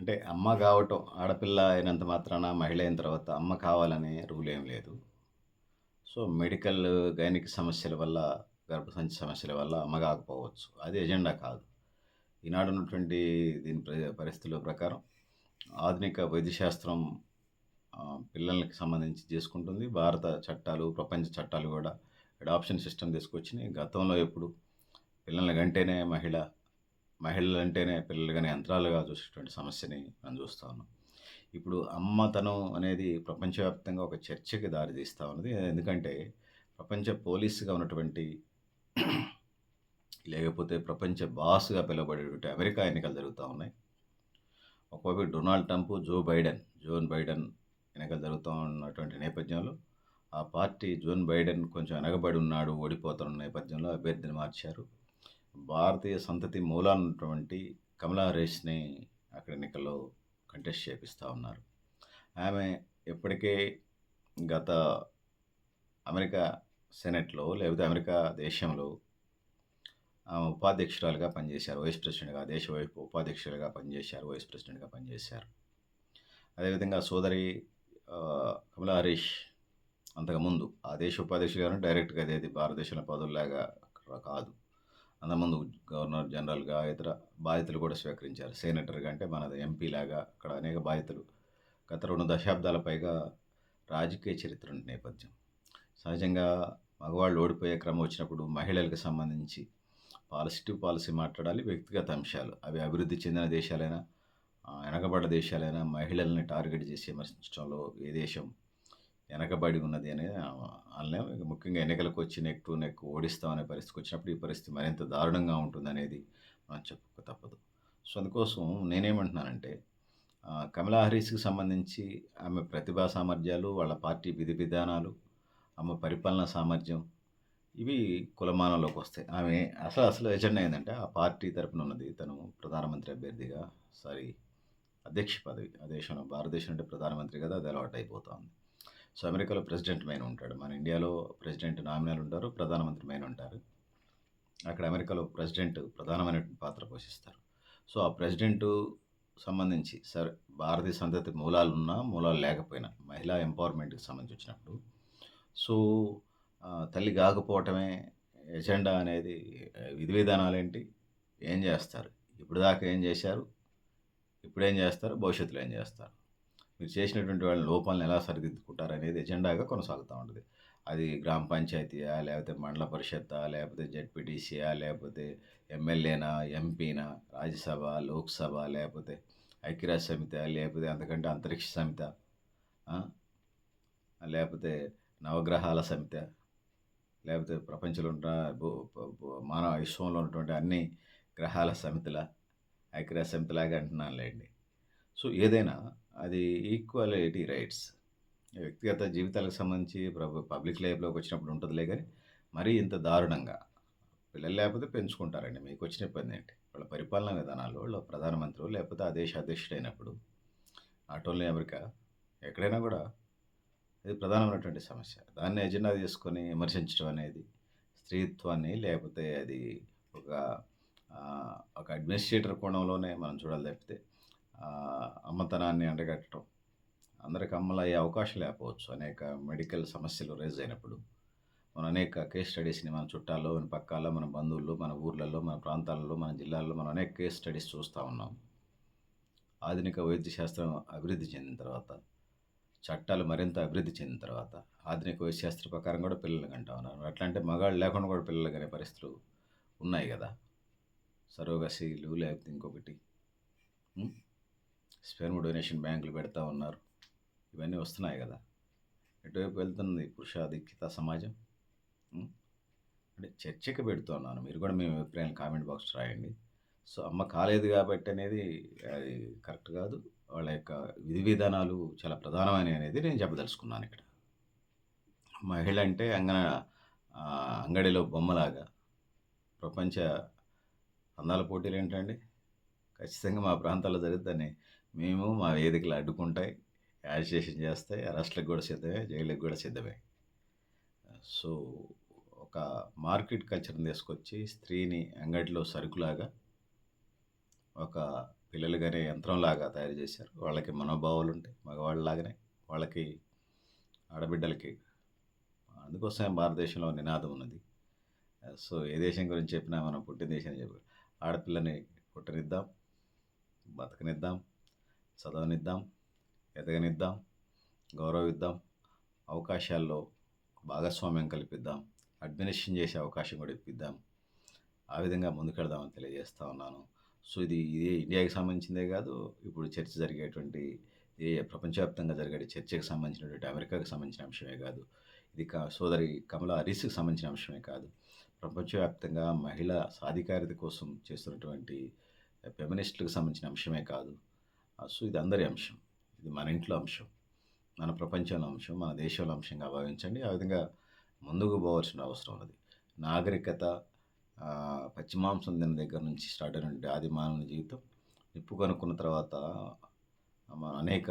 అంటే అమ్మ కావటం ఆడపిల్ల అయినంత మాత్రాన మహిళ అయిన తర్వాత అమ్మ కావాలనే రూల్ ఏం లేదు. సో మెడికల్ గైనిక్ సమస్యల వల్ల గర్భసంచి సమస్యల వల్ల అమ్మ కాకపోవచ్చు. అది ఎజెండా కాదు. ఈనాడు ఉన్నటువంటి దీని ప్ర- పరిస్థితుల ప్రకారం ఆధునిక వైద్యశాస్త్రం పిల్లలకి సంబంధించి చేసుకుంటుంది. భారత చట్టాలు ప్రపంచ చట్టాలు కూడా అడాప్షన్ సిస్టమ్ తీసుకొచ్చినాయి. గతంలో ఎప్పుడు పిల్లల కంటేనే మహిళ మహిళలు అంటేనే పిల్లలు కానీ యంత్రాలుగా చూసేటువంటి సమస్యని మనం చూస్తూ ఉన్నాం. ఇప్పుడు అమ్మతనం అనేది ప్రపంచవ్యాప్తంగా ఒక చర్చకి దారి తీస్తూ ఉన్నది. ఎందుకంటే ప్రపంచ పోలీసుగా ఉన్నటువంటి లేకపోతే ప్రపంచ బాస్గా పిలువబడేటువంటి అమెరికా ఎన్నికలు జరుగుతూ ఉన్నాయి. ఒకవైపు Donald Trump Joe Biden John Biden ఎన్నికలు జరుగుతూ ఉన్నటువంటి నేపథ్యంలో ఆ పార్టీ జోన్ బైడెన్ కొంచెం వెనకబడి ఉన్నాడు ఓడిపోతున్న నేపథ్యంలో అభ్యర్థిని మార్చారు. భారతీయ సంతతి మూలాన్నటువంటి కమలా హారిస్ని అక్కడ ఎన్నికల్లో కంటెస్ట్ చేపిస్తూ ఉన్నారు. ఆమె ఇప్పటికే గత అమెరికా సెనెట్లో లేకపోతే అమెరికా దేశంలో ఆమె ఉపాధ్యక్షురాలుగా పనిచేశారు. వైస్ ప్రెసిడెంట్గా దేశ వైపు ఉపాధ్యక్షులుగా పనిచేశారు. వైస్ ప్రెసిడెంట్గా పనిచేశారు. అదేవిధంగా సోదరి కమలా హరీష్ అంతకుముందు ఆ దేశ ఉపాధ్యక్షులుగాను డైరెక్ట్గా అదేది భారతదేశంలో పదవులాగా కాదు. అంతకుముందు గవర్నర్ జనరల్గా ఇతర బాధ్యతలు కూడా స్వీకరించారు. సెనేటర్గా అంటే మన ఎంపీ లాగా అక్కడ అనేక బాధ్యతలు. గత రెండు దశాబ్దాల పైగా రాజకీయ చరిత్ర నేపథ్యం. సహజంగా మగవాళ్ళు ఓడిపోయే క్రమం వచ్చినప్పుడు మహిళలకు సంబంధించి పాజిటివ్ పాలసీ మాట్లాడాలి వ్యక్తిగత అంశాలు. అవి అభివృద్ధి చెందిన దేశాలైనా వెనకబడ్డ దేశాలైనా మహిళల్ని టార్గెట్ చేసి విమర్శించడంలో ఏ దేశం వెనకబడి ఉన్నది అనేది వాళ్ళనే ముఖ్యంగా ఎన్నికలకు వచ్చి నెక్ టు నెక్ ఓడిస్తామనే పరిస్థితికి వచ్చినప్పుడు ఈ పరిస్థితి మరింత దారుణంగా ఉంటుందనేది మనం చెప్పుకో తప్పదు. సో అందుకోసం నేనేమంటున్నానంటే కమలా హరీస్కి సంబంధించి ఆమె ప్రతిభా సామర్థ్యాలు వాళ్ళ పార్టీ విధి విధానాలు ఆమె పరిపాలనా సామర్థ్యం ఇవి కులమానంలోకి వస్తాయి. ఆమె అసలు అసలు ఎజెండా ఏంటంటే ఆ పార్టీ తరపున ఉన్నది తను ప్రధానమంత్రి అభ్యర్థిగా సారీ అధ్యక్ష పదవి ఆ దేశంలో భారతదేశం అంటే ప్రధానమంత్రి కదా అది అలవాటు అయిపోతుంది సో అమెరికాలో ప్రెసిడెంట్ మెయిన్ ఉంటాడు. మన ఇండియాలో ప్రెసిడెంట్ నామినల్ ఉంటారు ప్రధానమంత్రి మెయిన్ ఉంటారు. అక్కడ అమెరికాలో ప్రెసిడెంట్ ప్రధానమైన పాత్ర పోషిస్తారు. సో ఆ ప్రెసిడెంట్ సంబంధించి సరే భారతీయ సంతతి మూలాలు ఉన్నా మూలాలు లేకపోయినా మహిళా ఎంపవర్మెంట్కి సంబంధించి వచ్చినప్పుడు సో తల్లి కాకపోవటమే ఎజెండా అనేది విధి విధానాలు ఏంటి? ఏం చేస్తారు? ఇప్పుడు దాకా ఏం చేశారు? ఇప్పుడు ఏం చేస్తారు? భవిష్యత్తులో ఏం చేస్తారు? మీరు చేసినటువంటి వాళ్ళ లోపాలను ఎలా సరిదిద్దుకుంటారు అనేది ఎజెండాగా కొనసాగుతూ ఉంటుంది. అది గ్రామ పంచాయతీయా లేకపోతే మండల పరిషత్తా లేకపోతే జెడ్పీటీసీయా లేకపోతే ఎమ్మెల్యేనా ఎంపీనా రాజ్యసభ లోక్సభ లేకపోతే ఐక్యరాజ్య సమిత లేకపోతే అంతకంటే అంతరిక్ష సమిత లేకపోతే నవగ్రహాల సమిత లేకపోతే ప్రపంచంలో ఉన్న మానవ విశ్వంలో ఉన్నటువంటి అన్ని గ్రహాల సమితిలా ఐక్యరాజ్య సమితిలాగా అంటున్నానులేండి. సో ఏదైనా అది ఈక్వాలిటీ రైట్స్. వ్యక్తిగత జీవితాలకు సంబంధించి పబ్లిక్ లైఫ్లోకి వచ్చినప్పుడు ఉంటుందిలే కానీ మరీ ఇంత దారుణంగా. పిల్లలు లేకపోతే పెంచుకుంటారండి. మీకు వచ్చిన ఇబ్బంది ఏంటి? వాళ్ళ పరిపాలనా విధానాలు వాళ్ళ ప్రధానమంత్రులు లేకపోతే ఆ దేశ అధ్యక్షుడు అయినప్పుడు అమెరికా ఎక్కడైనా కూడా ఇది ప్రధానమైనటువంటి సమస్య. దాన్ని ఎజెండా తీసుకొని విమర్శించడం అనేది స్త్రీత్వాన్ని లేకపోతే అది ఒక ఒక అడ్మినిస్ట్రేటర్ కోణంలోనే మనం చూడాలి తప్పితే అమ్మతనాన్ని అండగట్టడం. అందరికి అమ్మలు అయ్యే అవకాశం లేకపోవచ్చు. అనేక మెడికల్ సమస్యలు రేజ్ అయినప్పుడు మనం అనేక కేస్ స్టడీస్ని మన చుట్టాల్లో మన పక్కాల్లో మన బంధువుల్లో మన ఊర్లలో మన ప్రాంతాలలో మన జిల్లాల్లో మనం అనేక కేస్ స్టడీస్ చూస్తూ ఉన్నాం. ఆధునిక వైద్య శాస్త్రం అభివృద్ధి చెందిన తర్వాత చట్టాలు మరింత అభివృద్ధి చెందిన తర్వాత ఆధునిక వైద్య శాస్త్ర ప్రకారం కూడా పిల్లలు కంటా ఉన్నారు. ఎట్లా అంటే మగాళ్ళు లేకుండా కూడా పిల్లలు కనే పరిస్థితులు ఉన్నాయి కదా? సరోగసీలు లేకపోతే ఇంకొకటి. స్పెర్మ్ డొనేషన్ బ్యాంకులు పెడతా ఉన్నారు. ఇవన్నీ వస్తున్నాయి కదా. ఎటువైపు వెళ్తుంది పురుషాధిక్యత సమాజం? అంటే చర్చకి పెడుతున్నాను. మీరు కూడా మేము అభిప్రాయాలు కామెంట్ బాక్స్ రాయండి. సో అమ్మ కాలేదు కాబట్టి అనేది అది కరెక్ట్ కాదు. వాళ్ళ యొక్క విధి విధానాలు చాలా ప్రధానమైనవి అనేది నేను చెప్పదలుచుకున్నాను ఇక్కడ. మహిళ అంటే అంగన అంగడిలో బొమ్మలాగా. ప్రపంచ అందాల పోటీలు ఏంటండి? ఖచ్చితంగా మా ప్రాంతాల్లో జరుగుతాయి. మేము మా వేదికలు అడ్డుకుంటాయి యాజిటేషన్ చేస్తాయి అరెస్ట్లకు కూడా సిద్ధమే జైలుకి కూడా సిద్ధమే. సో ఒక మార్కెట్ కల్చర్ని తీసుకొచ్చి స్త్రీని అంగడిలో సరుకులాగా ఒక పిల్లలు కానీ యంత్రంలాగా తయారు చేశారు. వాళ్ళకి మనోభావాలు ఉంటాయి మగవాళ్ళలాగానే వాళ్ళకి ఆడబిడ్డలకి. అందుకోసమే భారతదేశంలో నినాదం ఉన్నది. సో ఏ దేశం గురించి చెప్పినా మనం పుట్టిన దేశం చెప్పి ఆడపిల్లని పుట్టనిద్దాం బతకనిద్దాం చదవనిద్దాం ఎదగనిద్దాం గౌరవిద్దాం అవకాశాల్లో భాగస్వామ్యం కల్పిద్దాం అడ్మినిస్ట్రేషన్ చేసే అవకాశం కూడా ఇప్పిద్దాం. ఆ విధంగా ముందుకెళ్దామని తెలియజేస్తా ఉన్నాను. సో ఇది ఇదే ఇండియాకి సంబంధించిందే కాదు ఇప్పుడు చర్చ జరిగేటువంటి ఏ ప్రపంచవ్యాప్తంగా జరిగే చర్చకు సంబంధించినటువంటి అమెరికాకు సంబంధించిన అంశమే కాదు ఇది క సోదరి కమలా హరీస్కి సంబంధించిన అంశమే కాదు. ప్రపంచవ్యాప్తంగా మహిళా సాధికారత కోసం చేస్తున్నటువంటి ఫెమినిస్టులకు సంబంధించిన అంశమే కాదు. సో ఇది అందరి అంశం. ఇది మన ఇంట్లో అంశం. మన ప్రపంచంలో అంశం. మన దేశంలో అంశంగా భావించండి. ఆ విధంగా ముందుకు పోవాల్సిన అవసరం ఉన్నది. నాగరికత ఆ, పశ్చిమాంసం తిన దగ్గర నుంచి స్టార్ట్ అయినటువంటి ఆది మానవుని జీవితం. నిప్పు కనుక్కున్న తర్వాత మనం అనేక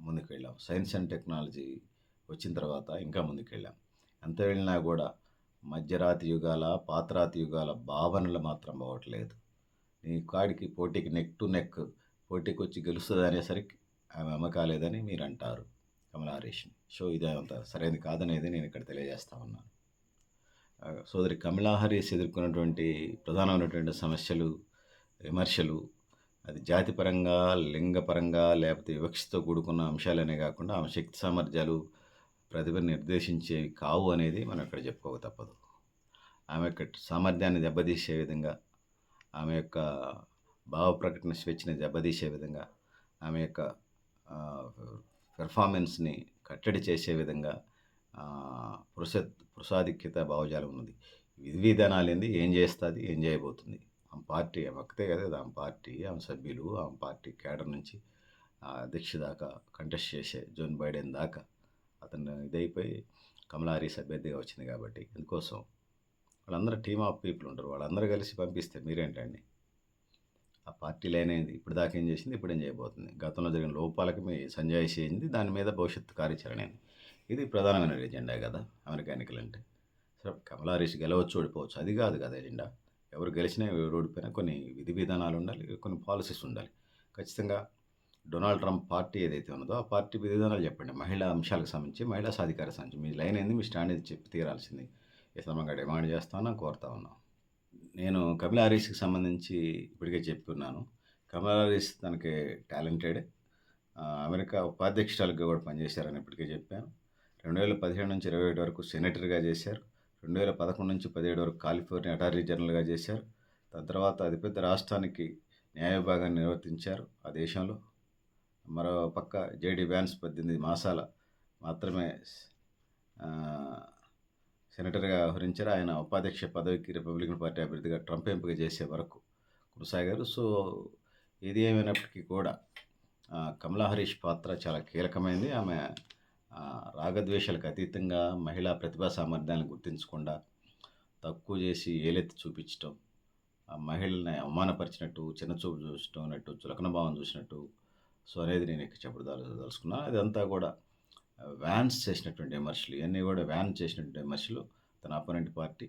ముందుకు వెళ్ళాం. సైన్స్ అండ్ టెక్నాలజీ వచ్చిన తర్వాత ఇంకా ముందుకు వెళ్ళాం. ఎంత వెళ్ళినా కూడా మధ్యరాతి యుగాల పాతరాతి యుగాల భావనలు మాత్రం పోవట్లేదు. నీ కాడికి పోటీకి నెక్ టు నెక్ పోటీకి వచ్చి గెలుస్తుంది అనేసరికి ఆమె అమ్మకాలేదని మీరు అంటారు కమలారేషన్. సో ఇది అంత సరైనది కాదనేది నేను ఇక్కడ తెలియజేస్తా ఉన్నాను. సోదరి కమలాహరీస్ ఎదుర్కొన్నటువంటి ప్రధానమైనటువంటి సమస్యలు విమర్శలు అది జాతిపరంగా లింగపరంగా లేకపోతే వివక్షతో కూడుకున్న అంశాలనే కాకుండా ఆమె శక్తి సామర్థ్యాలు ప్రతిభను నిర్దేశించేవి కావు అనేది మనం ఇక్కడ చెప్పుకోక తప్పదు. ఆమె యొక్క సామర్థ్యాన్ని దెబ్బతీసే విధంగా ఆమె యొక్క భావ ప్రకటన స్వేచ్ఛని దెబ్బతీసే విధంగా ఆమె యొక్క పెర్ఫార్మెన్స్ని కట్టడి చేసే విధంగా పురుష పురుషాధిక్యత భావజాలం ఉన్నది. విధి విధానాలు ఏంది? ఏం చేస్తుంది? ఏం చేయబోతుంది? ఆమె పార్టీ ఆమె ఒక్కతే కదా ఆమె పార్టీ ఆమె సభ్యులు ఆమె పార్టీ కేడర్ నుంచి దీక్ష దాకా కంటెస్ట్ చేసే జోన్ బైడెన్ దాకా అతను ఇదైపోయి కమలా హారీస్ అభ్యర్థిగా వచ్చింది కాబట్టి అందుకోసం వాళ్ళందరూ టీమ్ ఆఫ్ పీపుల్ ఉంటారు. వాళ్ళందరూ కలిసి పంపిస్తే మీరేంటండి? ఆ పార్టీ అనేది ఇప్పుడు దాకా ఏం చేసింది? ఇప్పుడు ఏం చేయబోతుంది? గతంలో జరిగిన లోపాలకి మీ సంజాయిషి అయింది దాని మీద భవిష్యత్తు కార్యాచరణ అయింది ఇది ప్రధానమైన ఎజెండా కదా అమెరికా ఎన్నికలు అంటే సరే కమలా హారీస్ గెలవచ్చు ఓడిపోవచ్చు. అది కాదు కదా ఎజెండా. ఎవరు గెలిచినా ఎవరు ఓడిపోయినా కొన్ని విధి విధానాలు ఉండాలి కొన్ని పాలసీస్ ఉండాలి. ఖచ్చితంగా డొనాల్డ్ ట్రంప్ పార్టీ ఏదైతే ఉన్నదో ఆ పార్టీ విధి విధానాలు చెప్పండి. మహిళా అంశాలకు సంబంధించి మహిళా సాధికార సంబంధించి. మీ లైన్ ఏంది? మీ స్టాండ్ ఏది? చెప్పి తీరాల్సింది. ఈ సందర్భంగా డిమాండ్ చేస్తాను కోరుతా ఉన్నాం. నేను కమలా హారీస్కి సంబంధించి ఇప్పటికే చెప్పుకున్నాను కమలా హారీస్ తనకి టాలెంటెడ్. అమెరికా ఉపాధ్యక్షురాలుగా కూడా పనిచేశారని ఇప్పటికే చెప్పాను. రెండు వేల పదిహేడు నుంచి ఇరవై ఏడు వరకు సెనేటర్గా చేశారు. రెండు వేల పదకొండు నుంచి పదిహేడు వరకు కాలిఫోర్నియా అటార్నీ జనరల్గా చేశారు. దాని తర్వాత అతిపెద్ద రాష్ట్రానికి న్యాయ విభాగాన్ని నిర్వర్తించారు ఆ దేశంలో. మరో పక్క జేడి వ్యాన్స్ పద్దెనిమిది మాసాల మాత్రమే సెనేటర్గా వ్యవహరించారు. ఆయన ఉపాధ్యక్ష పదవికి రిపబ్లికన్ పార్టీ అభ్యర్థిగా ట్రంప్ ఎంపిక చేసే వరకు కొనసాగారు. సో ఏది ఏమైనప్పటికీ కూడా కమలా హరీష్ పాత్ర చాలా కీలకమైంది. ఆమె రాగద్వేషాలకు అతీతంగా మహిళా ప్రతిభా సామర్థ్యాలను గుర్తించకుండా తక్కువ చేసి ఏలెత్తి చూపించటం ఆ మహిళల్ని అవమానపరిచినట్టు చిన్నచూపు చూసటం అన్నట్టు చులకన భావం చూసినట్టు సో అనేది నేను ఇక్కడ చెప్పదలు దలుచుకున్నాను అదంతా కూడా వ్యాన్స్ చేసినటువంటి విమర్శలు ఇవన్నీ కూడా వ్యాన్ చేసినటువంటి విమర్శలు తన అపోనెంట్ పార్టీ.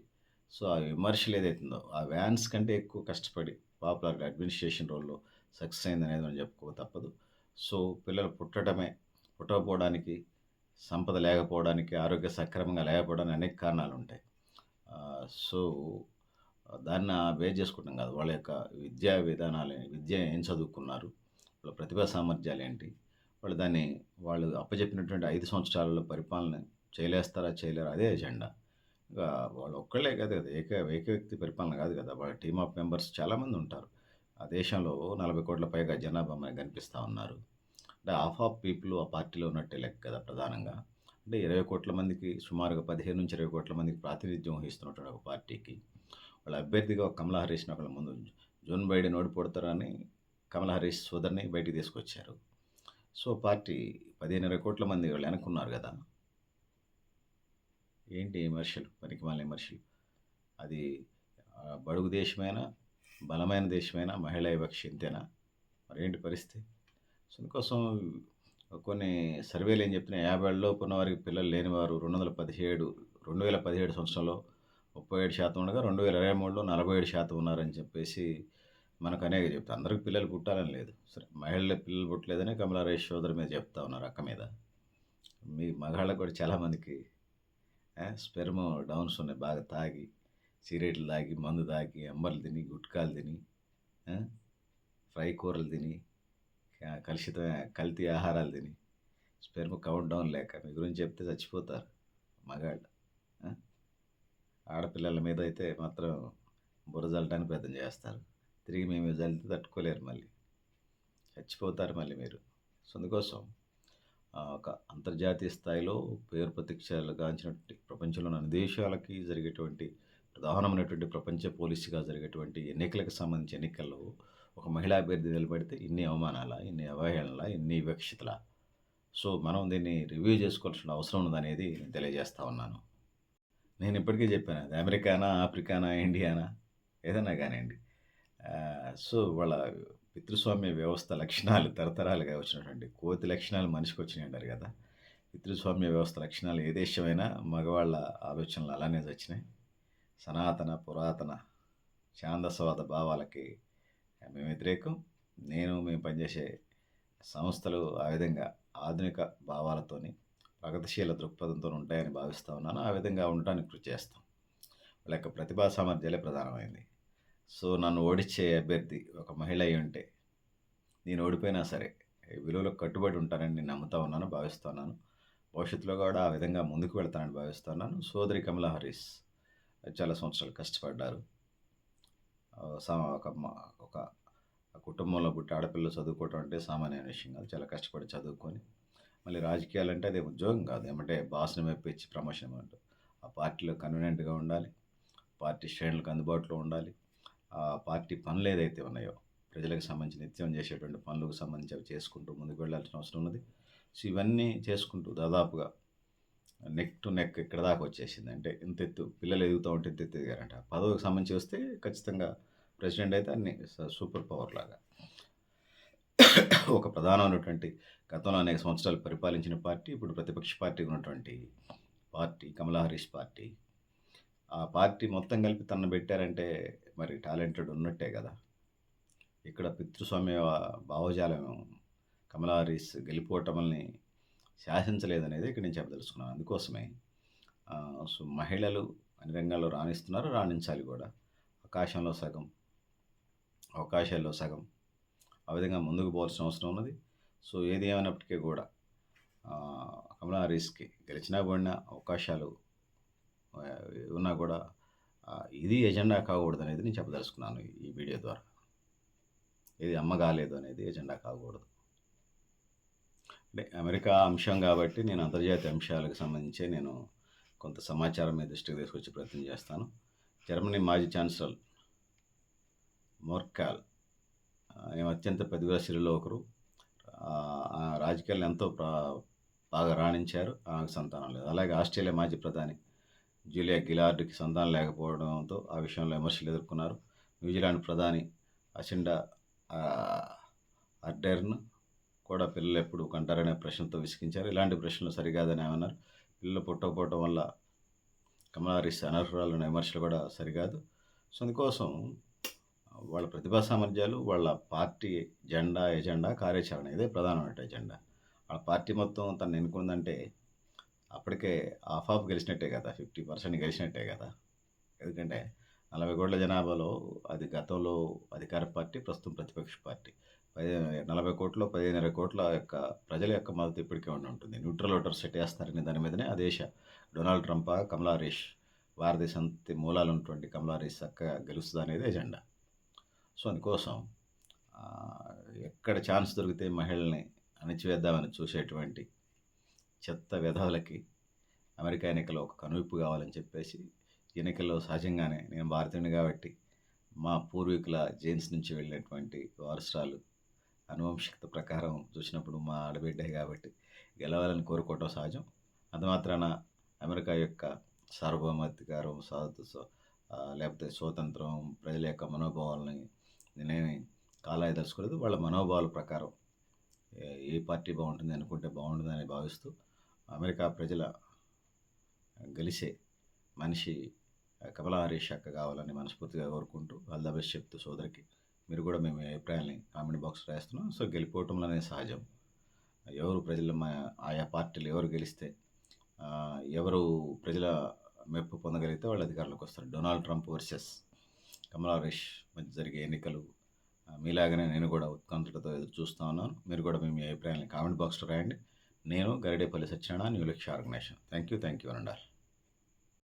సో ఆ విమర్శలు ఏదైతుందో ఆ వ్యాన్స్ కంటే ఎక్కువ కష్టపడి పాపులర్ అడ్మినిస్ట్రేషన్ రోల్లో సక్సెస్ అయింది అనేది మనం చెప్పుకో తప్పదు. సో పిల్లలు పుట్టడమే పుట్టకపోవడానికి సంపద లేకపోవడానికి ఆరోగ్య సక్రమంగా లేకపోవడానికి అనేక కారణాలు ఉంటాయి సో దాన్ని బేస్ చేసుకుంటాం కాదు. వాళ్ళ యొక్క విద్యా విధానాలు విద్య ఏం చదువుకున్నారు వాళ్ళ ప్రతిభా సామర్థ్యాలు ఏంటి వాళ్ళు దాన్ని వాళ్ళు అప్పచెప్పినటువంటి ఐదు సంవత్సరాలలో పరిపాలన చేయలేస్తారా చేయలేరా? అదే ఎజెండా. ఇంకా వాళ్ళు ఒక్కళ్ళే కాదు కదా ఏక ఏక వ్యక్తి పరిపాలన కాదు కదా వాళ్ళ టీమ్ ఆఫ్ మెంబర్స్ చాలామంది ఉంటారు. ఆ దేశంలో నలభై కోట్ల పైగా జనాభా మనకు కనిపిస్తూ ఉన్నారు. అంటే హాఫ్ ఆఫ్ పీపుల్ ఆ పార్టీలో ఉన్నట్టే లెక్క కదా ప్రధానంగా. అంటే ఇరవై కోట్ల మందికి సుమారుగా పదిహేను నుంచి ఇరవై కోట్ల మందికి ప్రాతినిధ్యం వహిస్తున్నటువంటి ఒక పార్టీకి వాళ్ళ అభ్యర్థిగా ఒక కమలా హరీష్ని ఒకళ్ళ ముందు జోన్ బైడెన్ ఓడిపోడతారని కమలా హరీష్ సోదరిని బయటికి తీసుకొచ్చారు. సో పార్టీ పదిహేనర కోట్ల మంది వాళ్ళు వెనక్కున్నారు కదా. ఏంటి విమర్శలు? పనికి మాలిన విమర్శలు. అది బడుగు దేశమైనా బలమైన దేశమైనా మహిళా వివక్ష ఇంతేనా? మరేంటి పరిస్థితి? సో అందుకోసం కొన్ని సర్వేలు ఏం చెప్తున్నాయి? యాభై లోపు ఉన్న వారికి పిల్లలు లేనివారు రెండు వందల పదిహేడు రెండు వేల పదిహేడు సంవత్సరంలో ముప్పై ఏడు శాతం ఉండగా రెండు వేల ఇరవై మూడులో నలభై ఏడు శాతం ఉన్నారని చెప్పేసి మనకు అనేక చెప్తా అందరికి పిల్లలు పుట్టాలని లేదు. సరే మహిళల పిల్లలు పుట్టలేదని కమలారేష్ రైస్ సోదరి మీద చెప్తా ఉన్నారు అక్క మీద. మీ మగాళ్ళకు కూడా చాలామందికి స్పెర్మ్ డౌన్స్ ఉన్నాయి బాగా తాగి సిగరెట్లు తాగి మందు తాగి అంబర్లు తిని గుట్కాలు తిని ఫ్రై కూరలు తిని ఆ, కల్తీ ఆహారాలు తిని స్పెర్మ్ కౌంట్ డౌన్ లేక మీ గురించి చెప్తే చచ్చిపోతారు మగాళ్ళు ఆడపిల్లల మీద అయితే మాత్రం బుర్ర జల్లడానికి ప్రయత్నం చేస్తారు. తిరిగి మేము జల్లి తట్టుకోలేరు మళ్ళీ. చచ్చిపోతారు మళ్ళీ మీరు. సో అందుకోసం ఒక అంతర్జాతీయ స్థాయిలో పేరు ప్రతీక్షలు గాంచినటువంటి ప్రపంచంలోని అన్ని దేశాలకి జరిగేటువంటి ప్రధానమైనటువంటి ప్రపంచ పోలీసుగా జరిగేటువంటి ఎన్నికలకు సంబంధించి ఎన్నికల్లో ఒక మహిళా అభ్యర్థి నిలబడితే ఇన్ని అవమానాల ఇన్ని అవహేళనల ఇన్ని వివక్షితల? సో మనం దీన్ని రివ్యూ చేసుకోవాల్సిన అవసరం ఉందనేది నేను తెలియజేస్తా ఉన్నాను. నేను ఇప్పటికీ చెప్పాను అది అమెరికానా ఆఫ్రికానా ఇండియానా? ఏదైనా కానివ్వండి. సో వాళ్ళ పితృస్వామ్య వ్యవస్థ లక్షణాలు తరతరాలుగా వచ్చినటువంటి కోతి లక్షణాలు మనిషికి వచ్చినాయి అంటారు కదా. పితృస్వామ్య వ్యవస్థ లక్షణాలు ఏ దేశమైనా మగవాళ్ళ ఆలోచనలు అలానే వచ్చినాయి. సనాతన పురాతన ఛాందసవాద భావాలకి మేము వ్యతిరేకం. నేను మేము పనిచేసే సంస్థలు ఆ విధంగా ఆధునిక భావాలతోని ప్రగతిశీల దృక్పథంతో ఉంటాయని భావిస్తూ ఉన్నాను. ఆ విధంగా ఉండటానికి కృషి చేస్తాం. వాళ్ళ యొక్క ప్రతిభా సామర్థ్యాలే ప్రధానమైంది. సో నన్ను ఓడించే అభ్యర్థి ఒక మహిళ అయి ఉంటే నేను ఓడిపోయినా సరే విలువలకు కట్టుబడి ఉంటానని నేను నమ్ముతా ఉన్నాను భావిస్తున్నాను భవిష్యత్తులో కూడా ఆ విధంగా ముందుకు వెళ్తానని భావిస్తున్నాను సోదరి కమలా హరీష్ చాలా సంవత్సరాలు కష్టపడ్డారు. సా- ఒక ఒక కుటుంబంలో పుట్టి ఆడపిల్లలు చదువుకోవటం అంటే సామాన్య విషయం కాదు. చాలా కష్టపడి చదువుకొని మళ్ళీ రాజకీయాలు అంటే అదే ఉద్యోగం కాదు. ఏమంటే బాస్ని మెప్పించి ప్రమోషన్ అంటూ ఆ పార్టీలో కన్వీనెంట్గా ఉండాలి. పార్టీ శ్రేణులకు అందుబాటులో ఉండాలి. పార్టీ పనులు ఏదైతే ఉన్నాయో ప్రజలకు సంబంధించి నిత్యం చేసేటువంటి పనులకు సంబంధించి అవి చేసుకుంటూ ముందుకు వెళ్ళాల్సిన అవసరం ఉన్నది. సో ఇవన్నీ చేసుకుంటూ దాదాపుగా నెక్ టు నెక్ ఇక్కడ దాకా వచ్చేసింది. అంటే ఇంత ఎత్తు పిల్లలు ఎదుగుతూ ఉంటే ఇంత ఎత్తు ఎదిగారంట. పదవికి సంబంధించి వస్తే ఖచ్చితంగా ప్రెసిడెంట్ అయితే అన్ని స- సూపర్ పవర్ లాగా. ఒక ప్రధానమైనటువంటి గతంలో అనేక సంవత్సరాలు పరిపాలించిన పార్టీ ఇప్పుడు ప్రతిపక్ష పార్టీ ఉన్నటువంటి పార్టీ కమలా హరీష్ పార్టీ. ఆ పార్టీ మొత్తం కలిపి తనను పెట్టారంటే మరి టాలెంటెడ్ ఉన్నట్టే కదా. ఇక్కడ పితృస్వామ్య భావజాలం కమలారీస్ హరీష్ గెలిపోవటమల్ని శాసించలేదనేది ఇక్కడ నేను చెప్పదలుచుకున్నాను. అందుకోసమే సో మహిళలు అన్ని రంగాల్లో రాణిస్తున్నారు రాణించాలి కూడా. అవకాశంలో సగం అవకాశాల్లో సగం. ఆ విధంగా ముందుకు పోవాల్సిన అవసరం ఉన్నది. సో ఏది ఏమైనప్పటికీ కూడా ఆ, కమలా హరీష్కి గెలిచినా పడిన అవకాశాలు ఉన్నా కూడా ఇది ఎజెండా కాకూడదు అనేది నేను చెప్పదలుచుకున్నాను ఈ వీడియో ద్వారా. ఇది అమ్మ కాలేదు అనేది ఎజెండా కాకూడదు. అంటే అమెరికా అంశం కాబట్టి నేను అంతర్జాతీయ అంశాలకు సంబంధించి నేను కొంత సమాచారం మీద దృష్టికి తీసుకొచ్చే ప్రయత్నం చేస్తాను. జర్మనీ మాజీ ఛాన్సలర్ మోర్కాల్ ఆమె అత్యంత ప్రతిభాశీలలో ఒకరు. రాజకీయాలు ఎంతో ప్రా బాగా రాణించారు. ఆమెకు సంతానం లేదు. అలాగే ఆస్ట్రేలియా మాజీ ప్రధాని జూలియా గిలార్డ్కి సంతానం లేకపోవడంతో ఆ విషయంలో విమర్శలు ఎదుర్కొన్నారు. న్యూజిలాండ్ ప్రధాని అసిండా అర్డెర్న్ కూడా పిల్లలు ఎప్పుడు కంటారనే ప్రశ్నతో విసిగించారు. ఇలాంటి ప్రశ్నలు సరికాదని ఏమన్నారు? పిల్లలు పుట్టకపోవడం వల్ల కమలా హరీష్ విమర్శలు కూడా సరికాదు సో అందుకోసం వాళ్ళ ప్రతిభా సామర్థ్యాలు వాళ్ళ పార్టీ జెండా ఎజెండా కార్యాచరణ ఇదే ప్రధానమైన ఎజెండా. వాళ్ళ పార్టీ మొత్తం తను ఎన్నుకుందంటే అప్పటికే హాఫ్ హాఫ్ గెలిచినట్టే కదా ఫిఫ్టీ పర్సెంట్ గెలిచినట్టే కదా. ఎందుకంటే నలభై కోట్ల జనాభాలో అది గతంలో అధికార పార్టీ ప్రస్తుతం ప్రతిపక్ష పార్టీ. పదిహేను నలభై కోట్ల పదిహేను కోట్ల యొక్క ప్రజల యొక్క మద్దతు ఇప్పటికే ఉండి ఉంటుంది. న్యూట్రల్ ఓటర్స్ సెట్ వేస్తారని దాని మీదనే ఆ దేశ డొనాల్డ్ ట్రంప్ కమలా హరీష్ భారతదేశంతి మూలాలు ఉన్నటువంటి కమలా హరీష్ చక్కగా గెలుస్తుంది అనేది ఎజెండా. సో అందుకోసం ఎక్కడ ఛాన్స్ దొరికితే మహిళల్ని అణిచివేద్దామని చూసేటువంటి చెత్త విధవలకి అమెరికా ఎన్నికల్లో ఒక కనువిప్పు కావాలని చెప్పేసి ఎన్నికల్లో సహజంగానే నేను భారతీయుని కాబట్టి మా పూర్వీకుల జైన్స్ నుంచి వెళ్ళినటువంటి వారసురాలు అనువంశికత ప్రకారం చూసినప్పుడు మా ఆడబిడ్డే కాబట్టి గెలవాలని కోరుకోవటం సహజం. అది మాత్రాన అమెరికా యొక్క సార్వభౌమాధికారం సాధు లేకపోతే స్వాతంత్రం ప్రజల యొక్క మనోభావాలని నేనేమి కాలాయి తెలుసుకోలేదు వాళ్ళ మనోభావాల ప్రకారం ఏ పార్టీ బాగుంటుంది అనుకుంటే బాగుంటుందని భావిస్తూ అమెరికా ప్రజల గెలిసే మనిషి కమలా హరీష్ అక్క కావాలని మనస్ఫూర్తిగా కోరుకుంటూ ఆల్ ద బెస్ట్ చెప్తూ సోదరికి. మీరు కూడా మేము అభిప్రాయాన్ని కామెంట్ బాక్స్ రాస్తున్నాం సో గెలిపోవటంలోనే సహజం. ఎవరు ప్రజల మా- ఆయా పార్టీలు ఎవరు గెలిస్తే ఎవరు ప్రజల మెప్పు పొందగలిగితే వాళ్ళు అధికారంలోకి వస్తారు. Donald Trump versus Kamala Harris మధ్య జరిగే ఎన్నికలు మీలాగనే నేను కూడా ఉత్కంఠతో ఎదురు చూస్తూ ఉన్నాను. మీరు కూడా మేము మీ అభిప్రాయాన్ని కామెంట్ బాక్స్లో రాయండి. నేను Garidepalli Satyanarayana new Lakshya organisation. Thank you thank you అనండారు